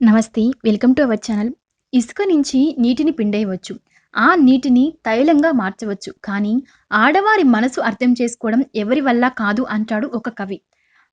నమస్తే welcome to our channel. ఇసుక నుంచి నీటిని పిండేయవచ్చు. ఆ నీటిని తైలంగా మార్చవచ్చు. కానీ ఆడవారి మనసు అర్థం చేసుకోవడం ఎవరి వల్ల కాదు అంటాడు ఒక కవి.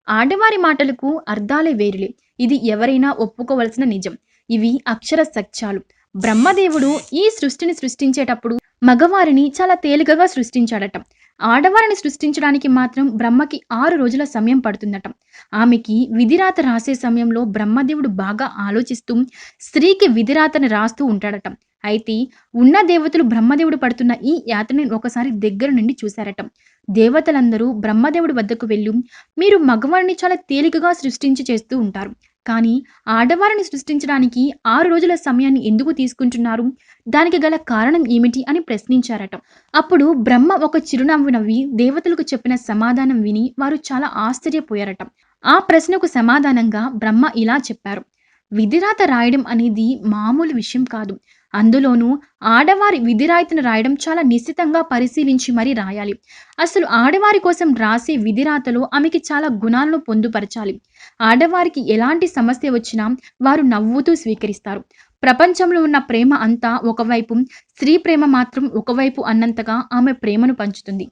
ఆడవారి మాటలకు అర్థాలే వేరులే. ఇది ఎవరైనా ఒప్పుకోవలసిన నిజం. ఇవి అక్షర సత్యాలు. బ్రహ్మదేవుడు ఈ సృష్టిని సృష్టించేటప్పుడు మగవారిని చాలా తేలికగా సృష్టించాడట. ఆడవారిని సృష్టించడానికి మాత్రం బ్రహ్మకి ఆరు రోజుల సమయం పడుతుందట. ఆమెకి విధిరాత రాసే సమయంలో బ్రహ్మదేవుడు బాగా ఆలోచిస్తూ స్త్రీకి విధిరాతని రాస్తూ ఉంటాడట. అయితే ఉన్న దేవతలు బ్రహ్మదేవుడు పడుతున్న ఈ యాత్రని ఒకసారి దగ్గర నుండి చూశారట. దేవతలందరూ బ్రహ్మదేవుడి వద్దకు వెళ్ళి మీరు మగవారిని చాలా తేలికగా సృష్టించి చేస్తూ ఉంటారు. కానీ ఆడవారిని సృష్టించడానికి ఆరు రోజుల సమయాన్ని ఎందుకు తీసుకుంటున్నారు? దానికి గల కారణం ఏమిటి అని ప్రశ్నించారట. అప్పుడు బ్రహ్మ ఒక చిరునవ్వు నవ్వి దేవతలకు చెప్పిన సమాధానం విని వారు చాలా ఆశ్చర్యపోయారట. ఆ ప్రశ్నకు సమాధానంగా బ్రహ్మ ఇలా చెప్పారు. విధిరాత రాయడం అనేది మామూలు విషయం కాదు. అందులోనూ ఆడవారి విధిరాయితను రాయడం చాలా నిశ్చితంగా పరిశీలించి మరీ రాయాలి. అసలు ఆడవారి కోసం రాసే విధిరాతలో ఆమెకి చాలా గుణాలను పొందుపరచాలి. ఆడవారికి ఎలాంటి సమస్య వచ్చినా వారు నవ్వుతూ స్వీకరిస్తారు. ప్రపంచంలో ఉన్న ప్రేమ అంతా ఒకవైపు స్త్రీ ప్రేమ మాత్రం ఒకవైపు అన్నంతగా ఆమె ప్రేమను పంచుతుంది.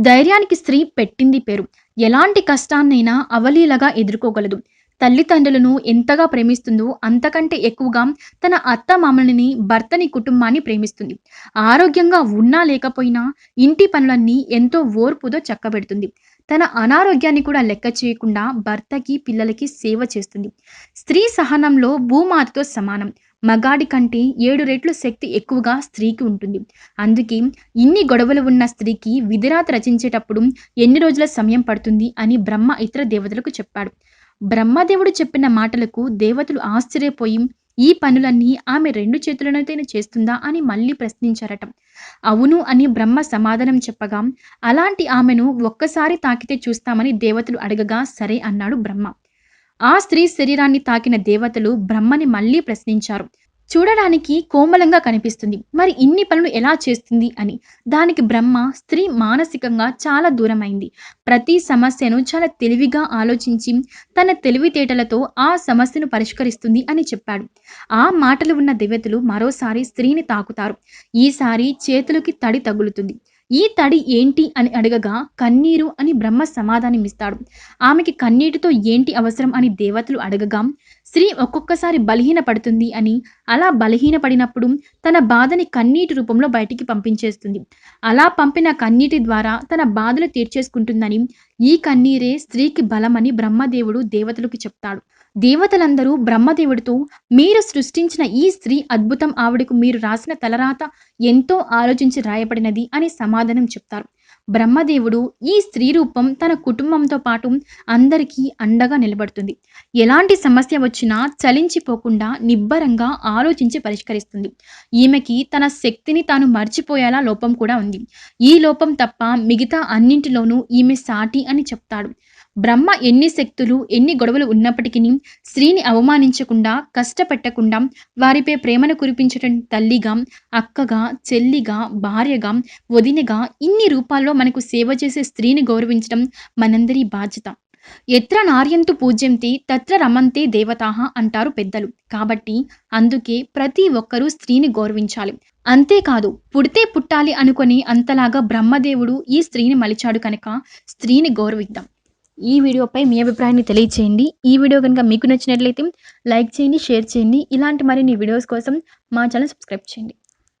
ధైర్యానికి స్త్రీ పెట్టింది పేరు. ఎలాంటి కష్టాన్నైనా అవలీలగా ఎదుర్కోగలదు. తల్లిదండ్రులను ఎంతగా ప్రేమిస్తుందో అంతకంటే ఎక్కువగా తన అత్త మామలని భర్తని కుటుంబాన్ని ప్రేమిస్తుంది. ఆరోగ్యంగా ఉన్నా లేకపోయినా ఇంటి పనులన్నీ ఎంతో ఓర్పుతో చక్కబెడుతుంది. తన అనారోగ్యాన్ని కూడా లెక్క చేయకుండా భర్తకి పిల్లలకి సేవ చేస్తుంది. స్త్రీ సహనంలో భూమాతతో సమానం. మగాడి కంటే ఏడు రెట్లు శక్తి ఎక్కువగా స్త్రీకి ఉంటుంది. అందుకే ఇన్ని గొడవలు ఉన్న స్త్రీకి విధిరాత రచించేటప్పుడు ఎన్ని రోజుల సమయం పడుతుంది అని బ్రహ్మ ఇతర దేవతలకు చెప్పాడు. బ్రహ్మదేవుడు చెప్పిన మాటలకు దేవతలు ఆశ్చర్యపోయి ఈ పనులన్నీ ఆమె రెండు చేతులనైతేనే చేస్తుందా? అని మళ్ళీ ప్రశ్నించారట. అవును అని బ్రహ్మ సమాధానం చెప్పగా అలాంటి ఆమెను ఒక్కసారి తాకితే చూస్తామని దేవతలు అడగగా సరే అన్నాడు బ్రహ్మ. ఆ స్త్రీ శరీరాన్ని తాకిన దేవతలు బ్రహ్మని మళ్ళీ ప్రశ్నించారు. చూడడానికి కోమలంగా కనిపిస్తుంది. మరి ఇన్ని పనులు ఎలా చేస్తుంది అని. దానికి బ్రహ్మ స్త్రీ మానసికంగా చాలా దూరమైంది. ప్రతి సమస్యను చాలా తెలివిగా ఆలోచించి తన తెలివితేటలతో ఆ సమస్యను పరిష్కరిస్తుంది అని చెప్పాడు. ఆ మాటలు ఉన్న దేవతలు మరోసారి స్త్రీని తాకుతారు. ఈసారి చేతులకి తడి తగులుతుంది. ఈ తడి ఏంటి అని అడగగా కన్నీరు అని బ్రహ్మ సమాధానమిస్తాడు. ఆమెకి కన్నీటితో ఏంటి అవసరం అని దేవతలు అడగగా స్త్రీ ఒక్కొక్కసారి బలహీన పడుతుంది అని. అలా బలహీన పడినప్పుడు తన బాధని కన్నీటి రూపంలో బయటికి పంపించేస్తుంది. అలా పంపిన కన్నీటి ద్వారా తన బాధలు తీర్చేసుకుంటుందని. ఈ కన్నీరే స్త్రీకి బలమని బ్రహ్మదేవుడు దేవతలకు చెప్తాడు. దేవతలందరూ బ్రహ్మదేవుడితో మీరు సృష్టించిన ఈ స్త్రీ అద్భుతం ఆవిడకు మీరు రాసిన తలరాత ఎంతో ఆలోచించి రాయబడినది అని సమాధానం చెప్తారు. బ్రహ్మదేవుడు ఈ స్త్రీ రూపం తన కుటుంబంతో పాటు అందరికీ అండగా నిలబడుతుంది. ఎలాంటి సమస్య వచ్చినా చలించిపోకుండా నిబ్బరంగా ఆలోచించి పరిష్కరిస్తుంది. ఈమెకి తన శక్తిని తాను మర్చిపోయేలా లోపం కూడా ఉంది. ఈ లోపం తప్ప మిగతా అన్నింటిలోనూ ఈమె సాటి అని చెప్తాడు. బ్రహ్మ ఎన్ని శక్తులు ఎన్ని గొడవలు ఉన్నప్పటికీ స్త్రీని అవమానించకుండా కష్టపెట్టకుండా వారిపై ప్రేమను కురిపించటం తల్లిగా అక్కగా చెల్లిగా భార్యగా వదినగా ఇన్ని రూపాల్లో మనకు సేవ చేసే స్త్రీని గౌరవించడం మనందరి బాధ్యత. ఎత్ర నార్యంతు పూజ్యంతి తత్ర రమంతే దేవతాహ అంటారు పెద్దలు. కాబట్టి అందుకే ప్రతి ఒక్కరూ స్త్రీని గౌరవించాలి. అంతేకాదు పుడితే పుట్టాలి అనుకొని అంతలాగా బ్రహ్మదేవుడు ఈ స్త్రీని మలిచాడు కనుక స్త్రీని గౌరవిద్దాం. ఈ వీడియోపై మీ అభిప్రాయాన్ని తెలియచేయండి. ఈ వీడియో కనుక మీకు నచ్చినట్లయితే లైక్ చేయండి షేర్ చేయండి. ఇలాంటి మరిన్ని వీడియోస్ కోసం మా ఛానల్ సబ్స్క్రైబ్ చేయండి.